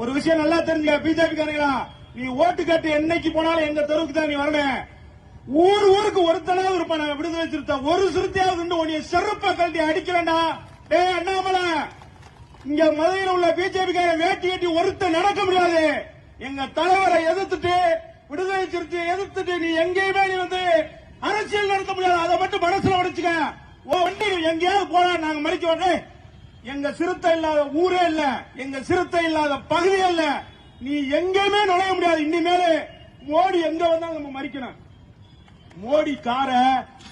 ஒரு விஷயம் நல்லா தெரிஞ்சுக்க பிஜேபி காரங்களா? நீ ஓட்டு கட்டு என்னைக்கு போனாலும் எங்க தெருவுக்கு தான் நீ வரணும் ஊர் ஊருக்கு ஒருத்தனாவது இருப்பான் நாங்க விடுதலை சிறுத்தை ஒரு சிறுத்தையாவது இருந்து உன்னைய செருப்ப கழட்டி அடிக்கலண்டா டேய் அண்ணாமலை. இங்க மதுரையில் உள்ள பிஜேபி கார வேட்டி கட்டி ஒருத்த நடக்க முடியாது. எங்க தலைவரை எதிர்த்துட்டு விடுதலை சிறுத்தை எதிர்த்துட்டு நீ எங்கேயுமே நீ வந்து அரசியல் நடத்த முடியாது. அதை மட்டும் மனசுல உடைச்சுக்க ஓ வண்டி எங்கேயாவது போனா நாங்க மறைக்க உடனே எங்க சிறுத்தை இல்லாத ஊரே இல்ல. எங்க சிறுத்தை இல்லாத பகுதி இல்ல. நீ எங்கேயுமே நுழைய முடியாது. இனிமேல மோடி எங்க வந்தாலும் நம்ம மறிக்கணும் மோடி கார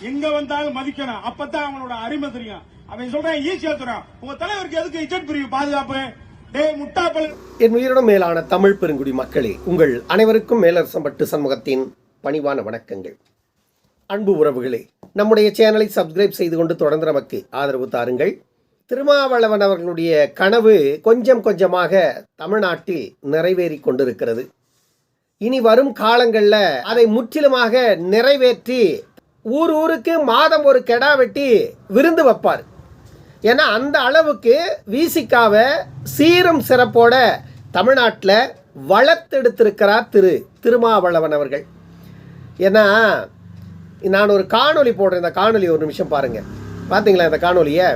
எங்க வந்தாலும் மதிக்கணும். அப்பதான் அவனோட அருமை தெரியும். அவன் சொல்றான் ஈஸியா தரான் உங்க தலைவருக்கு எதுக்கு இஜெட் பிரிவு பாதுகாப்பு? என் உயிரிடம் மேலான தமிழ் பெருங்குடி மக்களே உங்கள் அனைவருக்கும் மேலரசம்பட்டு சண்முகத்தின் பணிவான வணக்கங்கள். அன்பு உறவுகளே நம்முடைய சேனலை சப்ஸ்கிரைப் செய்து கொண்டு தொடர்ந்து நமக்கு ஆதரவு தாருங்கள். திருமாவளவன் அவர்களுடைய கனவு கொஞ்சம் கொஞ்சமாக தமிழ்நாட்டில் நிறைவேறி கொண்டிருக்கிறது. இனி வரும் காலங்களில் அதை முற்றிலுமாக நிறைவேற்றி ஊர் ஊருக்கு மாதம் ஒரு கெடா வெட்டி விருந்து வைப்பார். ஏன்னா அந்த அளவுக்கு விசிகாவை சீரும் சிறப்போட தமிழ்நாட்டில் வளர்த்தெடுத்திருக்கிறார் திரு திருமாவளவன் அவர்கள். ஏன்னா நான் ஒரு காணொளி போடுறேன். இந்த காணொலி ஒரு நிமிஷம் பாருங்கள் பார்த்தீங்களா இந்த காணொலியை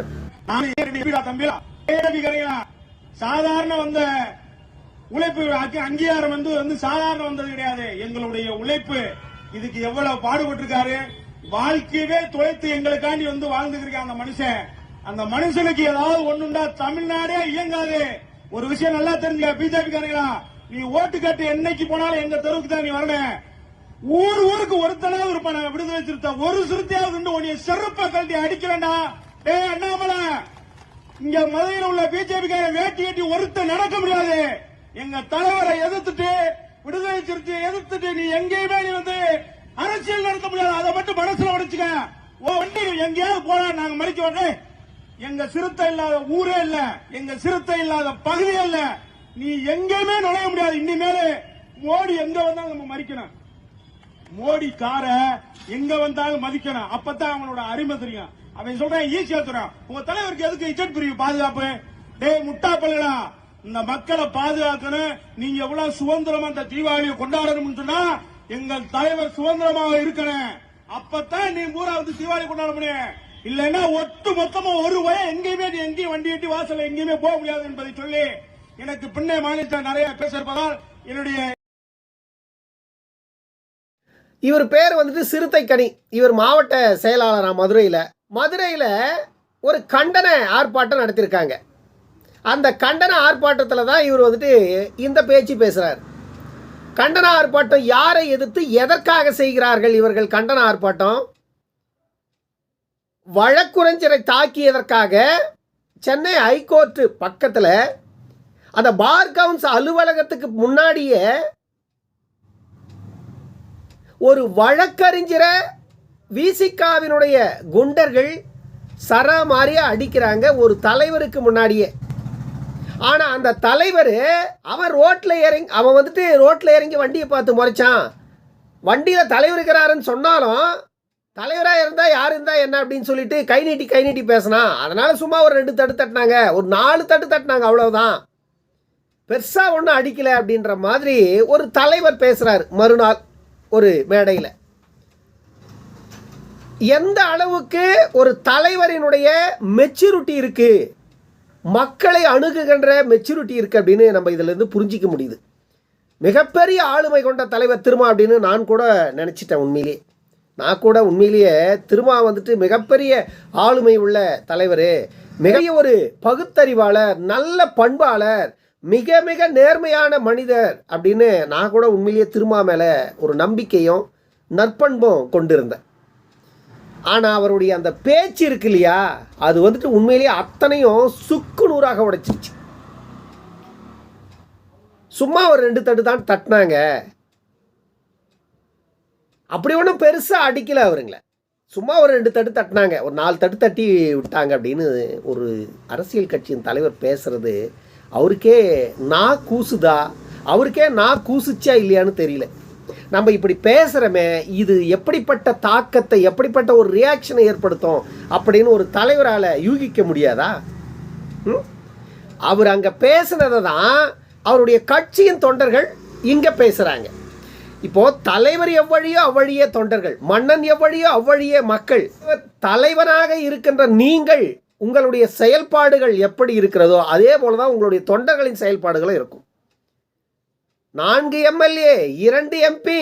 தம்பிலா ஏறி கரையா சாதாரண வந்த உழைப்பு அங்கீகாரம் வந்து வந்து சாதாரண வந்தது கிடையாது. எங்களுடைய உழைப்பு. இதுக்கு எவ்வளவு பாடுபட்டிருக்காரு? வாழ்க்கையவே தொலைத்து எங்களுக்காண்டி வந்து வாழ்ந்துருக்க அந்த மனுஷன். அந்த மனுஷனுக்கு ஏதாவது ஒண்ணுண்டா தமிழ்நாடே இயங்காது. ஒரு விஷயம் நல்லா தெரிஞ்ச பிஜேபி காரங்களா? நீ ஓட்டு கட்டு என்னைக்கு போனாலும் எங்க தெருவுக்கு தான் நீ வரணும். ஊர் ஊருக்கு ஒருத்தனாவது இருப்பான. விடுதலை சிறுத்தை. ஒரு சிறுத்தையாவது இருந்து உன்னைய செருப்ப கழட்டி அடிக்கலண்டா. ஏய் அண்ணாமலை இங்க மதுரையில் உள்ள பிஜேபி வேட்டி கட்டி ஒருத்த நடக்க முடியாது. எங்க தலைவரை எதிர்த்துட்டு விடுதலை சிறுத்தையை எதிர்த்துட்டு நீ எங்கேயுமே நீ வந்து அரசியல் நடத்த முடியாது. அதை மட்டும் மனசுல உடைச்சுக்க ஓ வண்டி நீ எங்கேயாவது போனா நாங்க மறிக்க உடனே எங்க சிறுத்தை இல்லாத ஊரே இல்ல. எங்க சிறுத்தை இல்லாத பகுதி இல்ல. நீ எங்கேயுமே நுழைய முடியாது. இனிமேல மோடி எங்க வந்தாலும் நம்ம மறிக்கணும். மோடி காரை எங்க வந்தாலும் மதிக்கணும். அப்பதான் அவனோட அருமை தெரியும். அவன் சொல்றேன் ஈஸியா தரான் உங்க தலைவருக்கு எதுக்கு இஜெட் பிரிவு பாதுகாப்பு? டேய் முட்டாப்பல்களா இந்த மக்களை பாதுகாக்கணும். நீங்க எவ்வளவு சுதந்திரமா இந்த தீபாவளியை கொண்டாடணும்னு சொன்னா எங்கள் தலைவர் சுதந்திரமாக இருக்கணும். அப்பதான் நீ பூரா வந்து தீபாவளி கொண்டாட முடியும். இல்லைன்னா ஒட்டு மொத்தமா ஒரு வய எங்கேயுமே நீ எங்கேயும் வண்டி எட்டி வாசல்ல எங்கேயுமே போக முடியாது என்பதை சொல்லி எனக்கு பின்னே மாநிலத்தில் நிறைய பேசியிருப்பதால் என்னுடைய இவர் பேர் வந்துட்டு சிறுத்தைக்கனி. இவர் மாவட்ட செயலாளராக மதுரையில். மதுரையில் ஒரு கண்டன ஆர்ப்பாட்டம் நடத்தியிருக்காங்க அந்த கண்டன ஆர்ப்பாட்டத்தில் தான் இவர் வந்துட்டு இந்த பேச்சு பேசுகிறார் கண்டன ஆர்ப்பாட்டம் யாரை எதிர்த்து எதற்காக செய்கிறார்கள் இவர்கள் கண்டன ஆர்ப்பாட்டம்? வழக்குரைஞரை தாக்கியதற்காக சென்னை ஹைகோர்ட்டு பக்கத்தில் அந்த பார் கவுன்ஸ் அலுவலகத்துக்கு முன்னாடியே ஒரு வழக்கறிஞரை விசிகாவினுடைய குண்டர்கள் சரமாரியா அடிக்கிறாங்க ஒரு தலைவருக்கு முன்னாடியே. ஆனால் அந்த தலைவர் அவன் ரோட்டில் இறங்கி அவன் வந்துட்டு ரோட்டில் இறங்கி வண்டியை பார்த்து முறைச்சான். வண்டியில் தலைவர் இருக்கிறாருன்னு சொன்னாலும் தலைவராக இருந்தால் யார் இருந்தால் என்ன அப்படின்னு சொல்லிட்டு கை நீட்டி கை நீட்டி பேசினான். அதனால் சும்மா ஒரு ரெண்டு தட்டு தட்டினாங்க. ஒரு நாலு தட்டு தட்டினாங்க அவ்வளவுதான். பெருசாக ஒன்றும் அடிக்கலை அப்படின்ற மாதிரி ஒரு தலைவர் பேசுகிறார் மறுநாள் ஒரு மேடையில். எந்த அளவுக்கு ஒரு தலைவரினுடைய மெச்சூரிட்டி இருக்குது மக்களை அணுகுகின்ற மெச்சூரிட்டி இருக்குது அப்படின்னு நம்ம இதிலேருந்து புரிஞ்சிக்க முடியுது. மிகப்பெரிய ஆளுமை கொண்ட தலைவர் திருமா அப்படின்னு நான் கூட நினச்சிட்டேன் உண்மையிலேயே நான் கூட உண்மையிலேயே திருமா வந்துட்டு மிகப்பெரிய ஆளுமை உள்ள தலைவர் மிக ஒரு பகுத்தறிவாளர் நல்ல பண்பாளர் மிக மிக நேர்மையான மனிதர் அப்படின்னு நான் கூட உண்மையிலேயே திருமா மேலே ஒரு நம்பிக்கையும் நற்பண்பும் கொண்டிருந்தேன். ஆனால் அவருடைய அந்த பேச்சு இருக்கு இல்லையா? அது வந்துட்டு உண்மையிலேயே அத்தனையும் சுக்கு நூறாக உடைச்சிருச்சு. சும்மா ஒரு ரெண்டு தட்டு தான் தட்டினாங்க. அப்படி ஒன்றும் பெருசாக அடிக்கல அவருங்களை. சும்மா ஒரு ரெண்டு தட்டு தட்டினாங்க. ஒரு நாலு தட்டு தட்டி விட்டாங்க அப்படின்னு ஒரு அரசியல் கட்சியின் தலைவர் பேசுறது அவருக்கே நான் கூசுதா? அவருக்கே நான் கூசுச்சா இல்லையான்னு தெரியல. நம்ம இப்படி பேசுகிறோமே இது எப்படிப்பட்ட தாக்கத்தை எப்படிப்பட்ட ஒரு ரியாக்ஷனை ஏற்படுத்தும் அப்படின்னு ஒரு தலைவரால் யூகிக்க முடியாதா? ம்? அவர் அங்கே பேசுனதை தான் அவருடைய கட்சியின் தொண்டர்கள் இங்கே பேசுகிறாங்க இப்போது தலைவர் எவ்வழியோ அவ்வழியே தொண்டர்கள் மன்னன் எவ்வழியோ அவ்வழியே மக்கள் தலைவனாக இருக்கின்ற நீங்கள் உங்களுடைய செயல்பாடுகள் எப்படி இருக்கிறதோ அதே போல தான் உங்களுடைய தொண்டர்களின் செயல்பாடுகளும் இருக்கும். நான்கு எம்எல்ஏ இரண்டு எம்பி.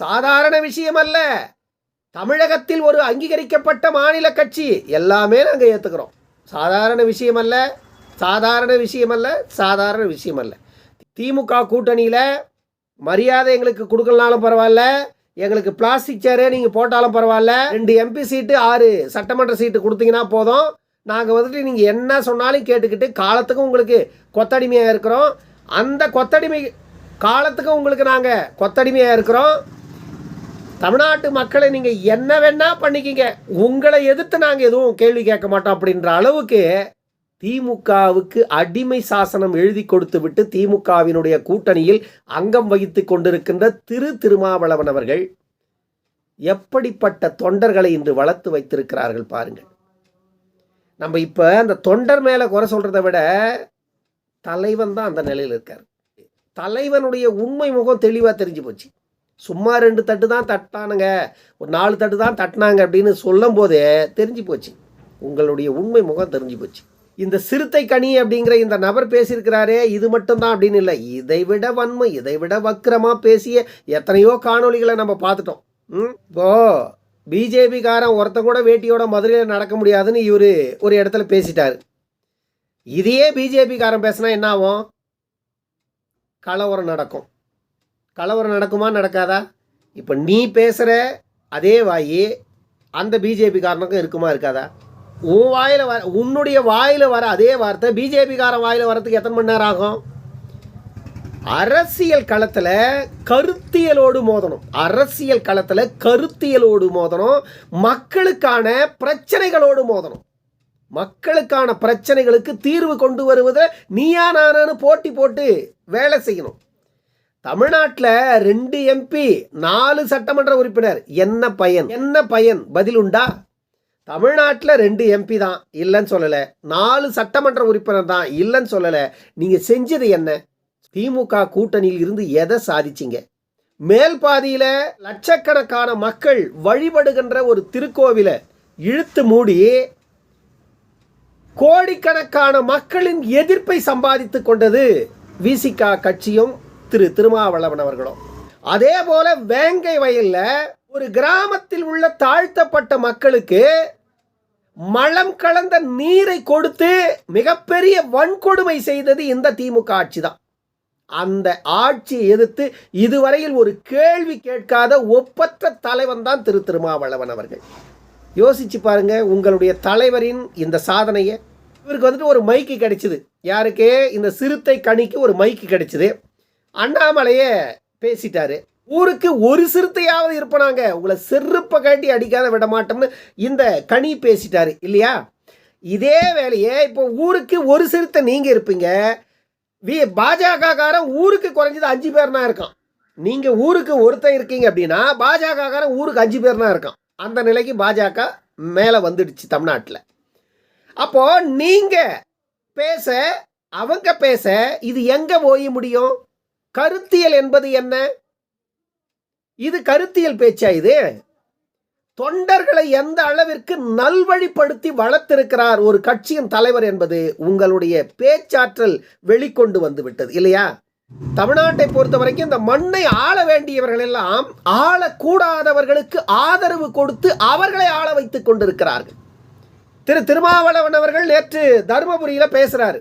சாதாரண விஷயம் அல்ல தமிழகத்தில் ஒரு அங்கீகரிக்கப்பட்ட மாநில கட்சி. எல்லாமே நாங்கள் ஏற்றுக்கிறோம் சாதாரண விஷயம் அல்ல சாதாரண விஷயம் அல்ல சாதாரண விஷயம் அல்ல திமுக கூட்டணியில் மரியாதை எங்களுக்கு கொடுக்கலனாலும் பரவாயில்ல. எங்களுக்கு பிளாஸ்டிக் சேரே நீங்கள் போட்டாலும் பரவாயில்ல. ரெண்டு எம்பி சீட்டு ஆறு சட்டமன்ற சீட்டு கொடுத்தீங்கன்னா போதும். நாங்கள் வந்துட்டு நீங்கள் என்ன சொன்னாலும் கேட்டுக்கிட்டு காலத்துக்கும் உங்களுக்கு கொத்தடிமையாக இருக்கிறோம். அந்த கொத்தடிமை காலத்துக்கு உங்களுக்கு நாங்கள் கொத்தடிமையாக இருக்கிறோம். தமிழ்நாட்டு மக்களை நீங்கள் என்ன வேணால் பண்ணிக்கிங்க. உங்களை எதிர்த்து நாங்கள் எதுவும் கேள்வி கேட்க மாட்டோம் அப்படின்ற அளவுக்கு திமுகவுக்கு அடிமை சாசனம் எழுதி கொடுத்து விட்டு திமுகவினுடைய கூட்டணியில் அங்கம் வகித்து கொண்டிருக்கின்ற திரு திருமாவளவன் அவர்கள் எப்படிப்பட்ட தொண்டர்களை இன்று வளர்த்து வைத்திருக்கிறார்கள் பாருங்கள். நம்ம இப்போ அந்த தொண்டர் மேலே குறை சொல்கிறத விட தலைவன் தான் அந்த நிலையில் இருக்கார். தலைவனுடைய உண்மை முகம் தெளிவாக தெரிஞ்சு போச்சு. சும்மா ரெண்டு தட்டு தான் தட்டானுங்க ஒரு நாலு தட்டு தான் தட்டினாங்க அப்படின்னு சொல்லும் போதே தெரிஞ்சு போச்சு. உங்களுடைய உண்மை முகம் தெரிஞ்சு போச்சு. இந்த சிறுத்தை கனி அப்படிங்கிற இந்த நபர் பேசியிருக்கிறாரே இது மட்டும்தான் அப்படின்னு இல்லை. இதை விட வன்மை இதை விட வக்கிரமாக பேசிய எத்தனையோ காணொளிகளை நம்ம பார்த்துட்டோம். ம் இப்போ பிஜேபிக்காரன் ஒருத்தன் கூட வேட்டியோட மதுரையில் நடக்க முடியாதுன்னு இவர் ஒரு இடத்துல பேசிட்டார். இதையே பிஜேபிக்காரன் பேசினா என்ன ஆகும்? கலவரம் நடக்கும். கலவரம் நடக்குமா? நடக்காதா? இப்போ நீ பேசுகிற அதே வாயி அந்த பிஜேபிக்காரனுக்கும் இருக்குமா? இருக்காதா? உன் வாயில் வர உன்னுடைய வாயில் வர அதே வார்த்தை பிஜேபிக்காரன் வாயில் வரத்துக்கு எத்தனை மணி நேரம் ஆகும்? அரசியல் களத்தில் கருத்தியலோடு மோதணும். அரசியல் களத்தில் கருத்தியலோடு மோதணும். மக்களுக்கான பிரச்சனைகளோடு மோதணும். மக்களுக்கான பிரச்சனைகளுக்கு தீர்வு கொண்டு வருவதை நீயா நானான்னு போட்டி போட்டு வேலை செய்யணும். தமிழ்நாட்டில் ரெண்டு எம்பி நாலு சட்டமன்ற உறுப்பினர். என்ன பயன்? என்ன பயன்? பதில் உண்டா? தமிழ்நாட்டில் ரெண்டு எம்பி தான். இல்லைன்னு சொல்லலை. நாலு சட்டமன்ற உறுப்பினர் தான். இல்லைன்னு சொல்லலை. நீங்கள் செஞ்சது என்ன? திமுக கூட்டணியில் இருந்து எதை சாதிச்சிங்க? மேல் பாதியில் லட்சக்கணக்கான மக்கள் வழிபடுகின்ற ஒரு திருக்கோவிலை இழுத்து மூடி கோடிக்கணக்கான மக்களின் எதிர்ப்பை சம்பாதித்து கொண்டது விசிகா கட்சியும் திரு திருமாவளவன் அவர்களும். அதே போல வேங்கை வயல்ல ஒரு கிராமத்தில் உள்ள தாழ்த்தப்பட்ட மக்களுக்கு மலம் கலந்த நீரை கொடுத்து மிகப்பெரிய வன்கொடுமை செய்தது இந்த திமுக ஆட்சி தான் அந்த ஆட்சியை எதிர்த்து இதுவரையில் ஒரு கேள்வி கேட்காத ஒப்பற்ற தலைவன் தான் திரு திருமாவளவன் அவர்கள். யோசிச்சு பாருங்க உங்களுடைய தலைவரின் இந்த சாதனையை. இவருக்கு வந்துட்டு ஒரு மைக்கு கிடைச்சிது. யாருக்கு? இந்த சிறுத்தை கனிக்கு ஒரு மைக்கு கிடைச்சிது. அண்ணாமலையே பேசிட்டாரு. ஊருக்கு ஒரு சிறுத்தையாவது இருப்பனாங்க. உங்களை செருப்பை காட்டி அடிக்காத விட மாட்டோம்னு இந்த கனி பேசிட்டாரு. இல்லையா? இதே வேலையை இப்போ ஊருக்கு ஒரு சிறுத்தை நீங்கள் இருப்பீங்க. வி பாஜகக்காரன் ஊருக்கு குறைஞ்சது அஞ்சு பேர்னா இருக்கான். நீங்கள் ஊருக்கு ஒருத்தன் இருக்கீங்க அப்படின்னா பாஜகக்காரன் ஊருக்கு அஞ்சு பேர்னா இருக்கான். அந்த நிலைக்கு பாஜக மேலே வந்துடுச்சு தமிழ்நாட்டில். அப்போ நீங்கள் பேச அவங்க பேச இது எங்கே போய் முடியும்? கருத்தியல் என்பது என்ன? இது கருத்தியல் பேச்சா இது? தொண்டர்களை எந்த அளவிற்கு நல்வழிப்படுத்தி வளர்த்திருக்கிறார் ஒரு கட்சியின் தலைவர் என்பது உங்களுடைய பேச்சாற்றல் வெளிக்கொண்டு வந்துவிட்டது இல்லையா? தமிழ்நாட்டை பொறுத்த வரைக்கும் இந்த மண்ணை ஆள வேண்டியவர்கள் எல்லாம் ஆளக்கூடாதவர்களுக்கு ஆதரவு கொடுத்து அவர்களை ஆள வைத்துக் கொண்டிருக்கிறார்கள். திரு திருமாவளவன் அவர்கள் நேற்று தருமபுரியில் பேசுறாரு.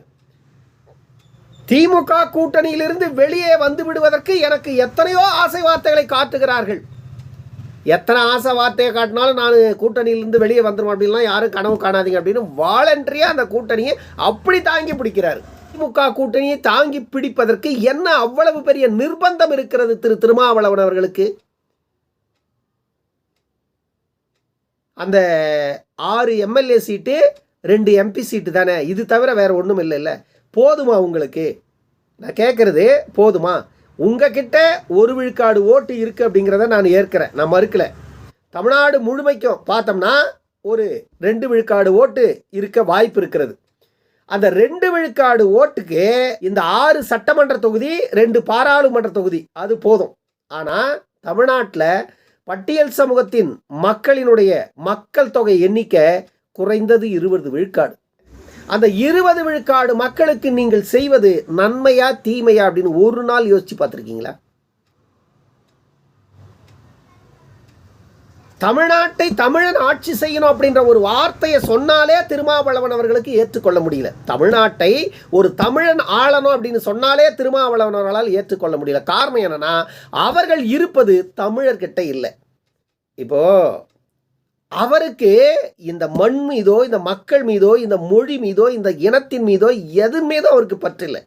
திமுக கூட்டணியிலிருந்து வெளியே வந்து விடுவதற்கு எனக்கு எத்தனையோ ஆசை வார்த்தைகளை காட்டுகிறார்கள். எத்தனை ஆசை வார்த்தையை காட்டினாலும் நான் கூட்டணியிலிருந்து வெளியே வந்துடும் அப்படின்லாம் யாரும் கனவு காணாதீங்க அப்படின்னு வாலண்டரியாக அந்த கூட்டணியை அப்படி தாங்கி பிடிக்கிறாரு. திமுக கூட்டணியை தாங்கி பிடிப்பதற்கு என்ன அவ்வளவு பெரிய நிர்பந்தம் இருக்கிறது திரு திருமாவளவன் அவர்களுக்கு? அந்த ஆறு எம்எல்ஏ சீட்டு ரெண்டு எம்பி சீட்டு தானே. இது தவிர வேற ஒன்றும் இல்லைல்ல போதுமா உங்களுக்கு? நான் கேட்குறது போதுமா? உங்ககிட்ட ஒரு விழுக்காடு ஓட்டு இருக்குது அப்படிங்கிறத நான் ஏற்கிறேன். நான் மறுக்கல. தமிழ்நாடு முழுமைக்கும் பார்த்தோம்னா ஒரு ரெண்டு விழுக்காடு ஓட்டு இருக்க வாய்ப்பு இருக்கிறது. அந்த ரெண்டு விழுக்காடு ஓட்டுக்கு இந்த ஆறு சட்டமன்ற தொகுதி ரெண்டு பாராளுமன்ற தொகுதி. அது போதும். ஆனால் தமிழ்நாட்டில் பட்டியல் சமூகத்தின் மக்களினுடைய மக்கள் தொகை எண்ணிக்கை குறைந்தது இருபது விழுக்காடு. அந்த இருபது விழுக்காடு மக்களுக்கு நீங்கள் செய்வது நன்மையா தீமையா அப்படின்னு ஒரு நாள் யோசிச்சு பார்த்துருக்கீங்களா? தமிழ்நாட்டை தமிழன் ஆட்சி செய்யணும் அப்படின்ற ஒரு வார்த்தையை சொன்னாலே திருமாவளவன் அவர்களுக்கு ஏற்றுக்கொள்ள முடியல. தமிழ்நாட்டை ஒரு தமிழன் ஆளணும் அப்படின்னு சொன்னாலே திருமாவளவன் அவர்களால் ஏற்றுக்கொள்ள முடியல. காரணம் என்னன்னா அவர்கள் இருப்பது தமிழர்கிட்ட இல்லை. இப்போ அவருக்கு இந்த மண் மீதோ இந்த மக்கள் மீதோ இந்த மொழி மீதோ இந்த இனத்தின் மீதோ எது மீதோ அவருக்கு பற்றில்லை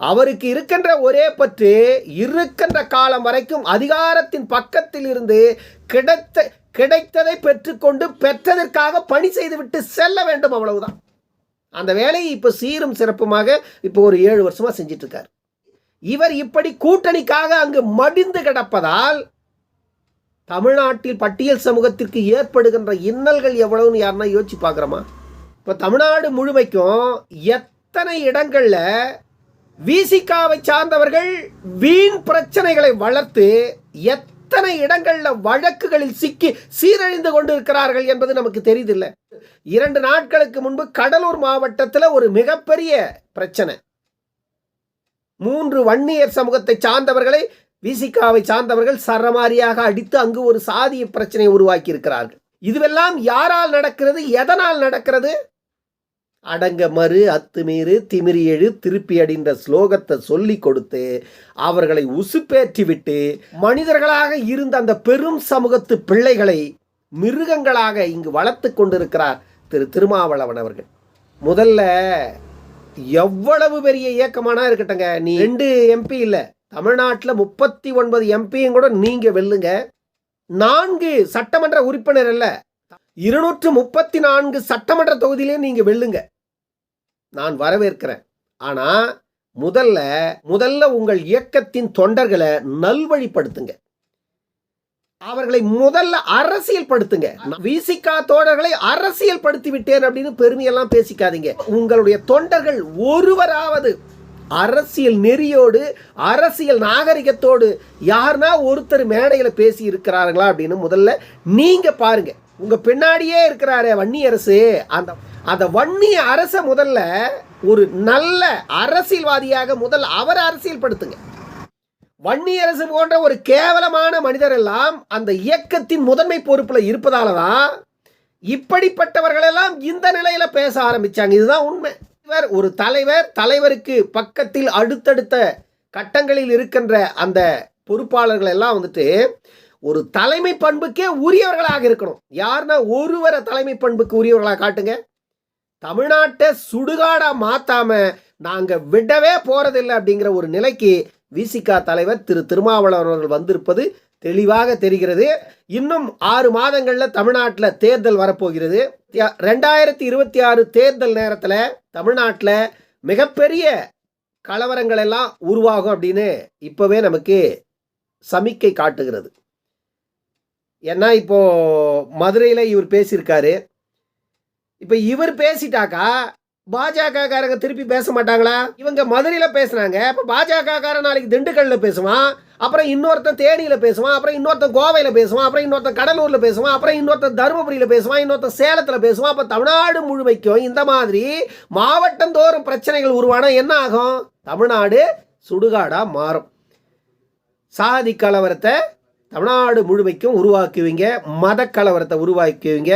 அவருக்கு இருக்கின்ற ஒரே பற்று இருக்கின்ற காலம் வரைக்கும் அதிகாரத்தின் பக்கத்தில் இருந்து கிடைத்த கிடைத்ததை பெற்றுக்கொண்டு பெற்றதற்காக பணி செய்துவிட்டு செல்ல வேண்டும் அவ்வளவுதான். அந்த வேலையை இப்போ சீரும் சிறப்புமாக இப்போ ஒரு ஏழு வருஷமாக செஞ்சிட்ருக்கார். இவர் இப்படி கூட்டணிக்காக அங்கு மடிந்து கிடப்பதால் தமிழ்நாட்டில் பட்டியல் சமூகத்திற்கு ஏற்படுகின்ற இன்னல்கள் எவ்வளவுன்னு யாருன்னா யோசிச்சு பார்க்குறோமா? இப்போ தமிழ்நாடு முழுமைக்கும் எத்தனை இடங்களில் விசிகாவை சார்ந்தவர்கள் வீண் பிரச்சனைகளை வளர்த்து எத்தனை இடங்கள்ல வழக்குகளில் சிக்கி சீரழிந்து கொண்டிருக்கிறார்கள் என்பது நமக்கு தெரியதில்லை இரண்டு நாட்களுக்கு முன்பு கடலூர் மாவட்டத்தில் ஒரு மிகப்பெரிய பிரச்சனை. மூன்று வன்னியர் சமூகத்தை சார்ந்தவர்களை விசிகாவை சார்ந்தவர்கள் சரமாரியாக அடித்து அங்கு ஒரு சாதிய பிரச்சனையை உருவாக்கி இருக்கிறார்கள் இதுவெல்லாம் யாரால் நடக்கிறது? எதனால் நடக்கிறது? அடங்க மறு அத்துமீறு திமிரி எழு திருப்பி அடின்ற ஸ்லோகத்தை சொல்லி கொடுத்து அவர்களை உசுப்பேற்றிவிட்டு மனிதர்களாக இருந்த அந்த பெரும் சமூகத்து பிள்ளைகளை மிருகங்களாக இங்கு வளர்த்து கொண்டிருக்கிறார் திரு திருமாவளவன் அவர்கள். முதல்ல எவ்வளவு பெரிய இயக்கமானா இருக்கட்டங்க நீ ரெண்டு எம்பி இல்லை. தமிழ்நாட்டில் முப்பத்தி ஒன்பது எம்பியும் கூட நீங்க வெல்லுங்க. நான்கு சட்டமன்ற உறுப்பினர் அல்ல. இருநூற்று முப்பத்தி நான்கு சட்டமன்ற தொகுதியிலே நீங்க வெல்லுங்க. நான் வரவேற்கிறேன். ஆனா முதல்ல முதல்ல உங்கள் இயக்கத்தின் தொண்டர்களை நல்வழிப்படுத்துங்க. அவர்களை முதல்ல அரசியல் படுத்துங்க விசிகா தோழர்களை அரசியல் படுத்தி விட்டேன் அப்படின்னு பெருமையெல்லாம் பேசிக்காதீங்க. உங்களுடைய தொண்டர்கள் ஒருவராவது அரசியல் நெறியோடு அரசியல் நாகரிகத்தோடு யாருன்னா ஒருத்தர் மேடையில் பேசி இருக்கிறார்களா அப்படின்னு முதல்ல நீங்க பாருங்க. உங்க பின்னாடியே இருக்கிறாரே வன்னி அரசு அந்த அந்த வன்னிய அரசை முதல்ல ஒரு நல்ல அரசியல்வாதியாக முதல் அவரை அரசியல்படுத்துங்க. வன்னி வன்னியரசு போன்ற ஒரு கேவலமான மனிதர் எல்லாம் அந்த இயக்கத்தின் முதன்மை பொறுப்பில் இருப்பதால தான் இப்படிப்பட்டவர்களெல்லாம் இந்த நிலையில் பேச ஆரம்பித்தாங்க இதுதான் உண்மை. இவர் ஒரு தலைவர் தலைவருக்கு பக்கத்தில் அடுத்தடுத்த கட்டங்களில் இருக்கின்ற அந்த பொறுப்பாளர்கள் எல்லாம் வந்துட்டு ஒரு தலைமை பண்புக்கே உரியவர்களாக இருக்கணும். யாருன்னா ஒருவரை தலைமை பண்புக்கு உரியவர்களாக காட்டுங்க. தமிழ்நாட்டை சுடுகாடாக மாற்றாம நாங்கள் விடவே போகிறதில்லை அப்படிங்கிற ஒரு நிலைக்கு விசிகா தலைவர் திரு திருமாவளவன் அவர்கள் வந்திருப்பது தெளிவாக தெரிகிறது. இன்னும் ஆறு மாதங்களில் தமிழ்நாட்டில் தேர்தல் வரப்போகிறது. ரெண்டாயிரத்தி இருபத்தி ஆறு தேர்தல் நேரத்தில் தமிழ்நாட்டில் மிகப்பெரிய கலவரங்கள் எல்லாம் உருவாகும் அப்படின்னு இப்போவே நமக்கு சமிக்கை காட்டுகிறது. ஏன்னா இப்போ மதுரையில் இவர் பேசியிருக்காரு. இப்போ இவர் பேசிட்டாக்கா பாஜகக்காரங்க திருப்பி பேச மாட்டாங்களா? இவங்க மதுரையில் பேசுனாங்க. இப்போ பாஜகக்காரன் நாளைக்கு திண்டுக்கல்லில் பேசுவான். அப்புறம் இன்னொருத்தன் தேனியில் பேசுவான். அப்புறம் இன்னொருத்தன் கோவையில் பேசுவான். அப்புறம் இன்னொருத்தன் கடலூரில் பேசுவான். அப்புறம் இன்னொருத்தன் தருமபுரியில் பேசுவான். இன்னொருத்தன் சேலத்தில் பேசுவான். அப்போ தமிழ்நாடு முழுமைக்கும் இந்த மாதிரி மாவட்டந்தோறும் பிரச்சனைகள் உருவானா என்ன ஆகும்? தமிழ்நாடு சுடுகாடாக மாறும். சாதி கலவரத்தை தமிழ்நாடு முழுமைக்கும் உருவாக்குவீங்க மத கலவரத்தை உருவாக்குவீங்க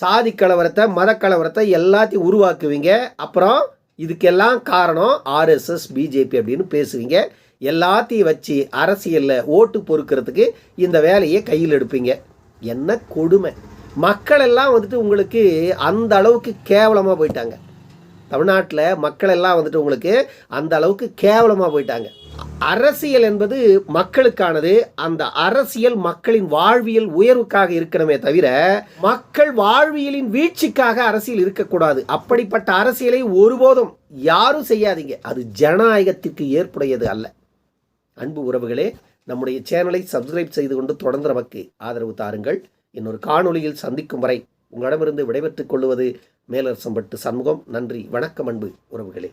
சாதி கலவரத்தை மத கலவரத்தை எல்லாத்தையும் உருவாக்குவீங்க. அப்புறம் இதுக்கெல்லாம் காரணம் ஆர்எஸ்எஸ் பிஜேபி அப்படின்னு பேசுவீங்க. எல்லாத்தையும் வச்சு அரசியலில் ஓட்டு பொறுக்கிறதுக்கு இந்த வேலையை கையில் எடுப்பீங்க. என்ன கொடுமை. மக்கள் எல்லாம் வந்துட்டு உங்களுக்கு அந்த அளவுக்கு கேவலமாக போயிட்டாங்க. தமிழ்நாட்டில் மக்கள் எல்லாம் வந்துட்டு உங்களுக்கு அந்த அளவுக்கு கேவலமாக போயிட்டாங்க. அரசியல் என்பது மக்களுக்கானது. அந்த அரசியல் மக்களின் வாழ்வியல் உயர்வுக்காக இருக்கணுமே தவிர மக்கள் வாழ்வியலின் வீழ்ச்சிக்காக அரசியல் இருக்கக்கூடாது. அப்படிப்பட்ட அரசியலை ஒருபோதும் யாரும் செய்யாதீங்க. அது ஜனநாயகத்திற்கு ஏற்புடையது அல்ல. அன்பு உறவுகளே நம்முடைய சேனலை சப்ஸ்கிரைப் செய்து கொண்டு தொடர்ந்து நமக்கு ஆதரவு தாருங்கள். இன்னொரு காணொலியில் சந்திக்கும் வரை உங்களிடமிருந்து விடைபெற்றுக் கொள்வது மேலரசம்பட்டு சண்முகம். நன்றி வணக்கம் அன்பு உறவுகளே.